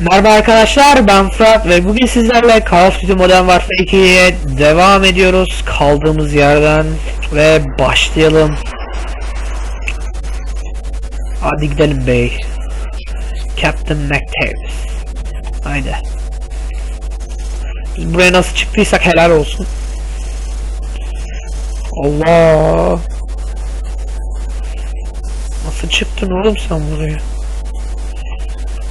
Merhaba arkadaşlar ben Fırat ve bugün sizlerle Call of Duty Modern Warfare 2'ye devam ediyoruz kaldığımız yerden ve başlayalım. Hadi gidelim bey. Captain McTavish. Haydi. Biz buraya nasıl çıktıysak helal olsun. Allah. Nasıl çıktın oğlum sen buraya?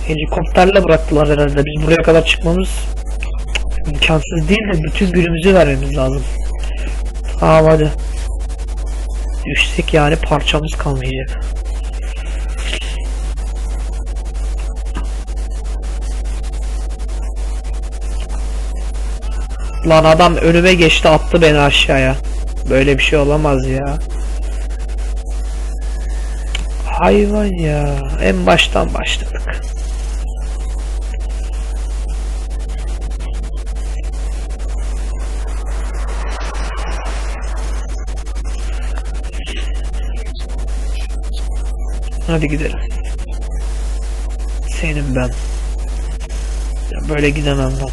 Helikopterle bıraktılar herhalde. Biz buraya kadar çıkmamız imkansız değil de bütün günümüzü vermemiz lazım. Tamam hadi. Düşsek yani parçamız kalmayacak. Lan adam önüme geçti attı beni aşağıya. Böyle bir şey olamaz ya. Hayvan ya. En baştan başladık. Hadi gidelim. Senin ben. Böyle gidemem ben.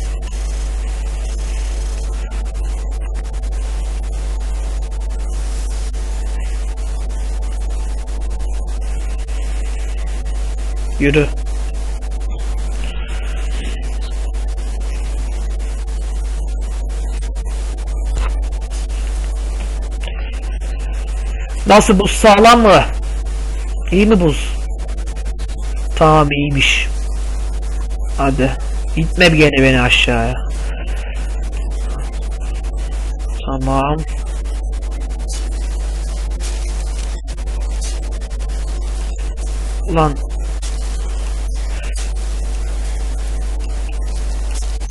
Yürü. Nasıl buz sağlam mı? İyi mi buz? Tamam iyiymiş. Hadi. Gitme bir gene beni aşağıya. Tamam. Ulan.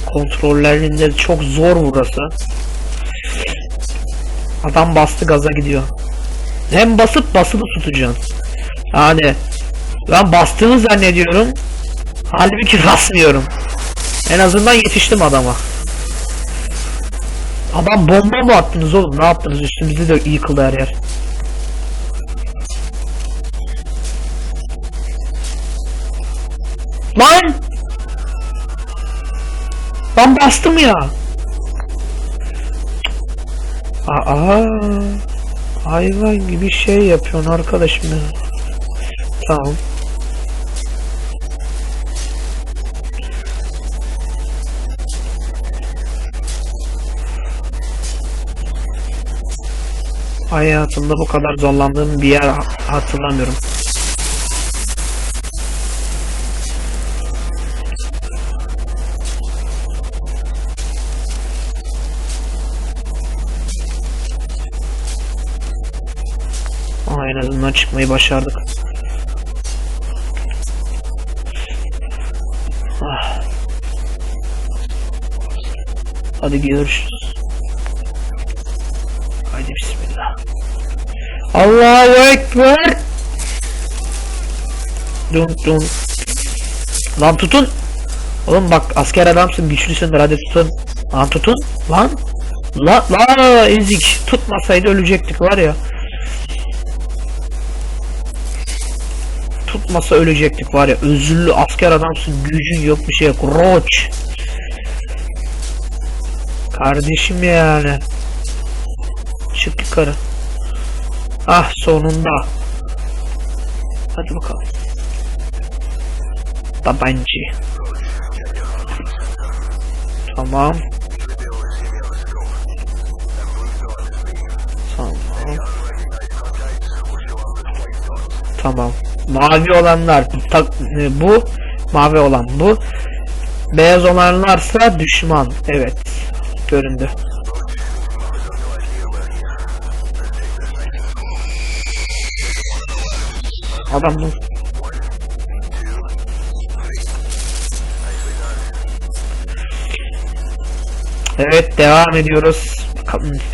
Kontrollerinde çok zor burası. Adam bastı gaza gidiyor. Hem basıp basılı tutacaksın. Yani ben bastığını zannediyorum. Halbuki basmıyorum. En azından yetiştim adama. Adam bomba mı attınız oğlum? Ne yaptınız? Üstümüzde de yıkıldı her yer. Lan! Ben bastım ya. Aa, hayvan gibi şey yapıyorsun arkadaşım ya. Tamam. Hayatımda bu kadar zorlandığım bir yer ha- hatırlamıyorum. Aa, en azından çıkmayı başardık. Hadi görüşürüz. Haydi bismillah. Allahu Ekber. Dun dun. Lan tutun. Oğlum bak asker adamsın güçlüsündür hadi tutun. Lan tutun. Lan. La la ezik. Tutmasaydı ölecektik var ya. Tutmasa ölecektik var ya. Özürlü asker adamsın. Gücün yok bir şey yok. Roç. Kardeşim yani. Çık yukarı. Ah sonunda. Hadi bakalım. Tabancı. Tamam. Tamam. Tamam. Mavi olanlar tak- bu, mavi olan bu. Beyaz olanlarsa düşman. Evet. Göründü. Adam bu. Evet devam ediyoruz.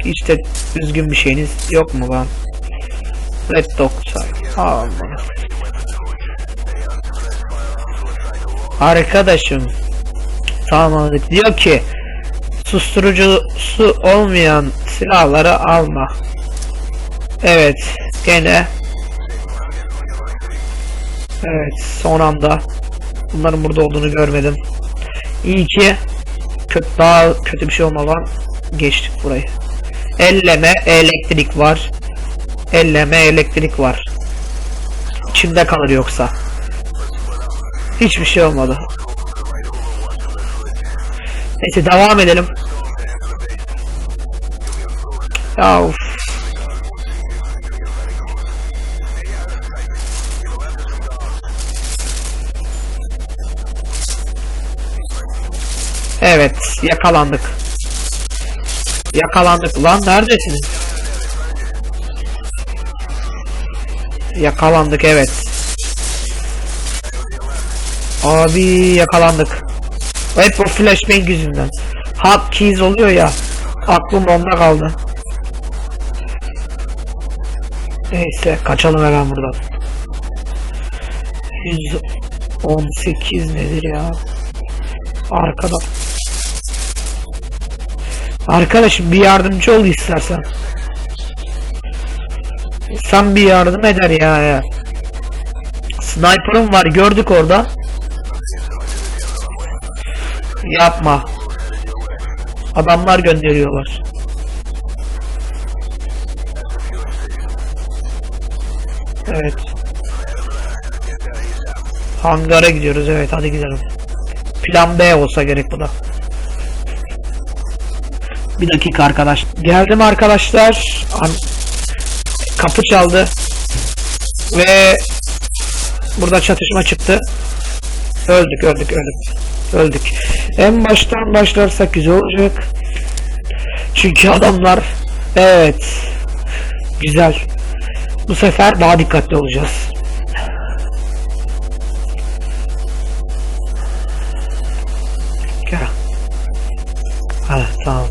Hiç de üzgün bir şeyiniz yok mu lan? Red Dog. Aman. Arkadaşım tamamladık. Diyor ki susturucusu olmayan silahları alma. Evet gene Evet son anda Bunların burada olduğunu görmedim. İyi ki kötü, daha kötü bir şey olmadan geçtik burayı. Elleme elektrik var. Elleme elektrik var. İçimde kalır yoksa. Hiçbir şey olmadı. Neyse devam edelim. Ya uf. Evet, yakalandık. Yakalandık. Lan neredesiniz? Yakalandık evet. Abi yakalandık. Hep o flashbang yüzünden. Hot keys oluyor ya. Aklım onda kaldı. Neyse kaçalım hemen buradan. 118 nedir ya? Arkada. Arkadaşım bir yardımcı ol istersen. Sen bir yardım eder ya ya. Sniper'ım var gördük orada. Yapma. Adamlar gönderiyorlar. Evet. Hangara gidiyoruz evet hadi gidelim. Plan B olsa gerek bu da. Bir dakika arkadaş. Geldim arkadaşlar. Kapı çaldı. Ve burada çatışma çıktı. Öldük öldük öldük. Öldük. En baştan başlarsak güzel olacak. Çünkü adamlar evet güzel. Bu sefer daha dikkatli olacağız. Gel. Ha tamam.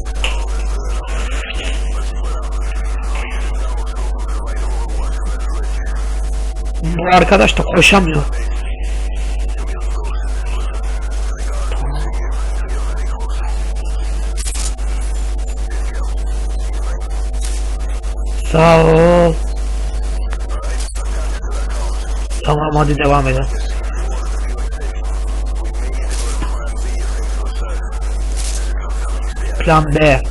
Bu arkadaş da koşamıyor. Sağ ol. Tamam hadi devam edelim. Plan B.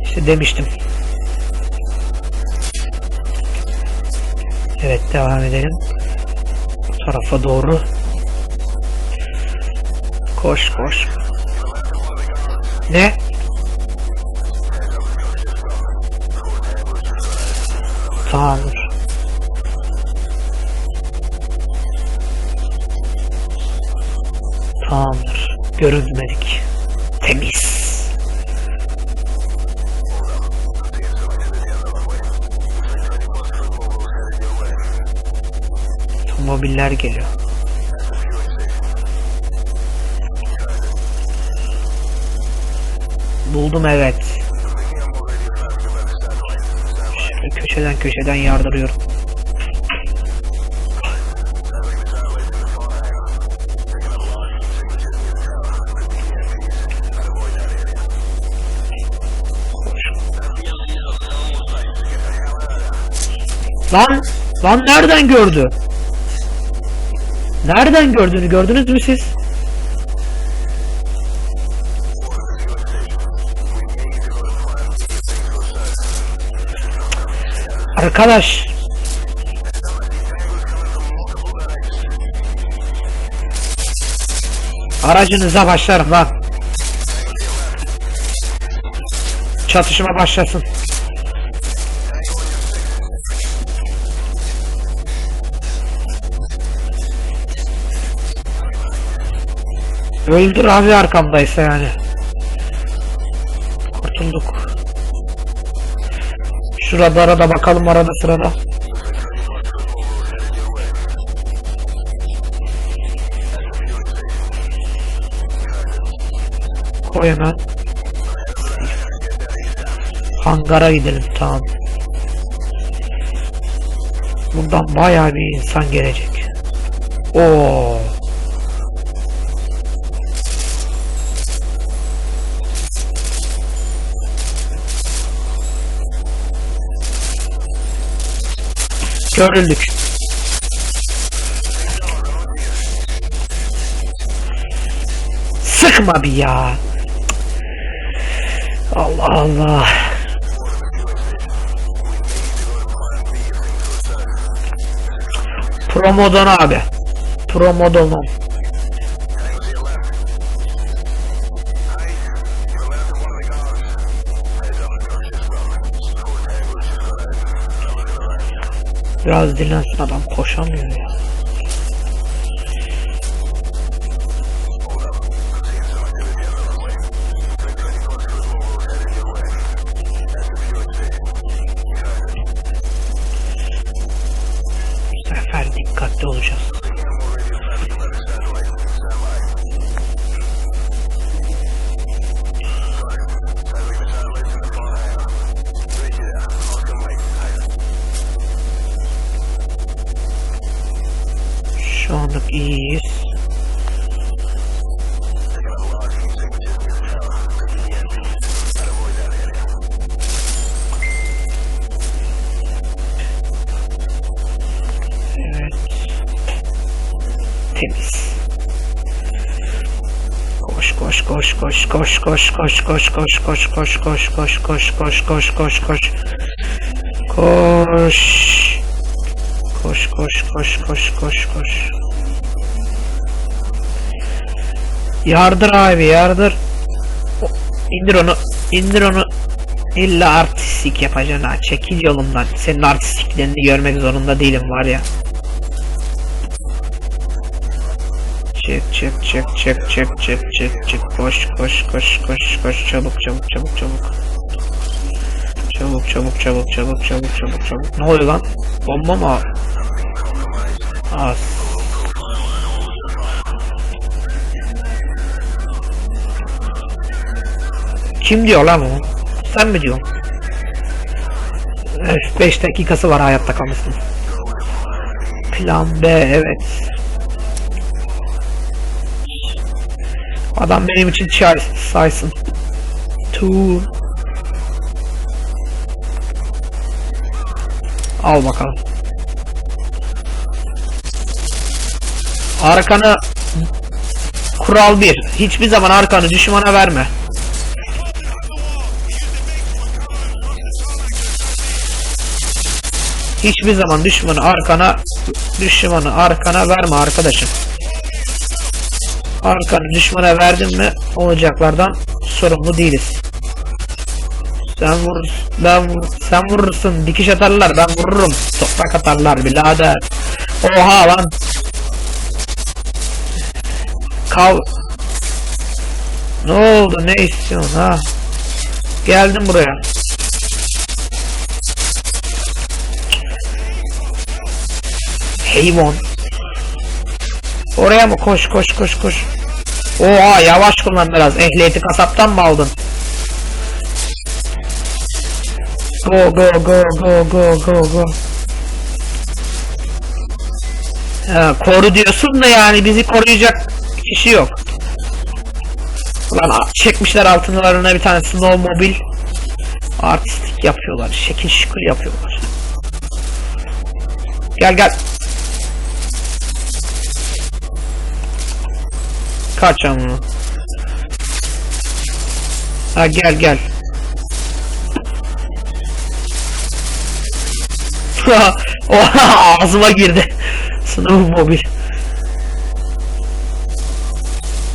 İşte demiştim. Evet devam edelim. Bu tarafa doğru. Koş koş. Ne? Tamamdır. Tamamdır. Görünmedik. Temiz. Otomobiller geliyor. Buldum evet. Köşeden köşeden yardırıyorum. Lan! Lan nereden gördü? Nereden gördüğünü gördünüz mü siz? Arkadaş. Aracınıza başlarım lan. Çatışma başlasın. Öldür abi arkamdaysa yani. Kurtulduk. Şurada arada bakalım arada sırada. Koy hemen. Hangara gidelim tamam. Buradan bayağı bir insan gelecek. Oo. Körlülük. Sıkma bir ya. Allah Allah. Promodon abi. Promodon. Biraz dinlensin adam koşamıyor ya. Koş koş koş koş koş koş koş koş koş koş koş koş koş koş koş koş koş koş koş Koş koş koş koş. Yardır abi yardır. İndir onu. indir onu. İlla artistik yapacaksın ha. Çekil yolumdan. Senin artistiklerini görmek zorunda değilim var ya. Çık çık çık çık çık çık çık çık koş koş koş koş koş çabuk çabuk çabuk çabuk. Çabuk çabuk çabuk çabuk çabuk çabuk çabuk. Ne oluyor lan? Bomba mı? Az. Kim diyor lan o? Sen mi diyorsun? 5 dakikası var hayatta kalmasın. Plan B evet. Adam benim için çay saysın. Two. Al bakalım. Arkanı Kural 1. Hiçbir zaman arkanı düşmana verme. Hiçbir zaman düşmanı arkana düşmanı arkana verme arkadaşım. Arkanı düşmana verdin mi olacaklardan sorumlu değiliz. Sen vur, ben vur, sen vurursun, dikiş atarlar, ben vururum, toprak atarlar birader. Oha lan, Kav... Ne oldu? Ne istiyorsun ha? Geldim buraya. Heyvon. Oraya mı? Koş koş koş koş. Oha yavaş kullan biraz. Ehliyeti kasaptan mı aldın? Go go go go go go go. Koru diyorsun da yani bizi koruyacak kişi yok. Lan çekmişler altınlarına bir tane snowmobil. Artistik yapıyorlar. Şekil şükür yapıyorlar. Gel gel. Kaç ama. Ha gel gel. Oha ağzıma girdi. Snowmobil.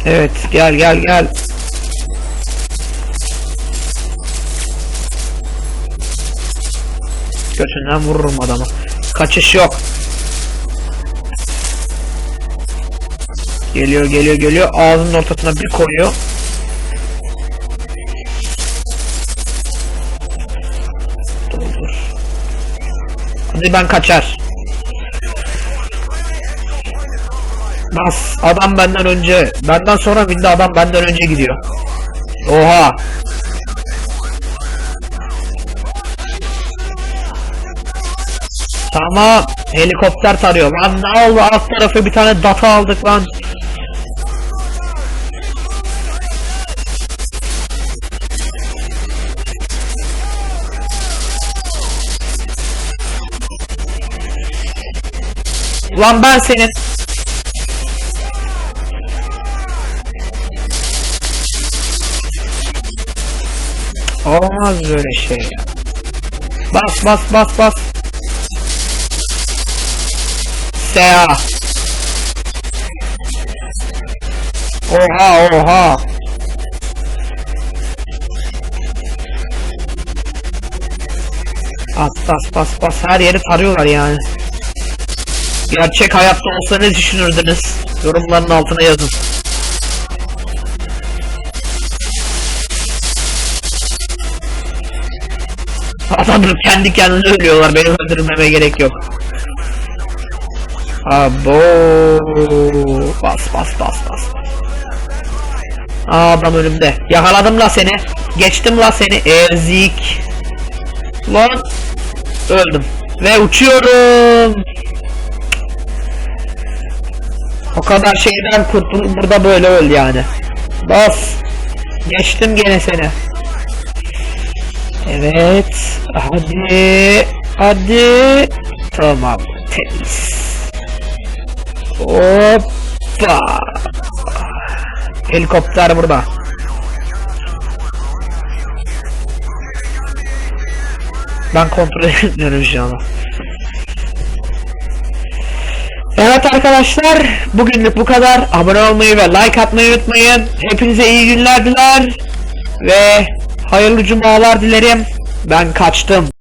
Evet gel gel gel. Götünden vururum adamı. Kaçış yok. Geliyor geliyor geliyor. Ağzının ortasına bir koyuyor. Doldur. Hadi ben kaçar. Bas. Adam benden önce. Benden sonra bindi adam benden önce gidiyor. Oha. Tamam. Helikopter tarıyor. Lan ne oldu? Alt tarafı bir tane data aldık lan. Ulan ben senin... Olmaz böyle şey. Bas bas bas bas. Sea. Oha oha. Bas bas bas bas her yeri tarıyorlar yani. Gerçek hayatta olsa ne düşünürdünüz? Yorumların altına yazın. Adamlar kendi kendine ölüyorlar. Benim öldürmeme gerek yok. Abo. Bas bas bas bas. Adam önümde. Yakaladım la seni. Geçtim la seni. Ezik. Lan. Öldüm. Ve uçuyorum. O kadar şeyden kurtul burada böyle öl yani. Bas. Geçtim gene seni. Evet. Hadi. Hadi. Tamam. Temiz. Hoppa. Helikopter burada. Ben kontrol etmiyorum şu an. Evet arkadaşlar bugünlük bu kadar. Abone olmayı ve like atmayı unutmayın. Hepinize iyi günler diler ve hayırlı cumalar dilerim. Ben kaçtım.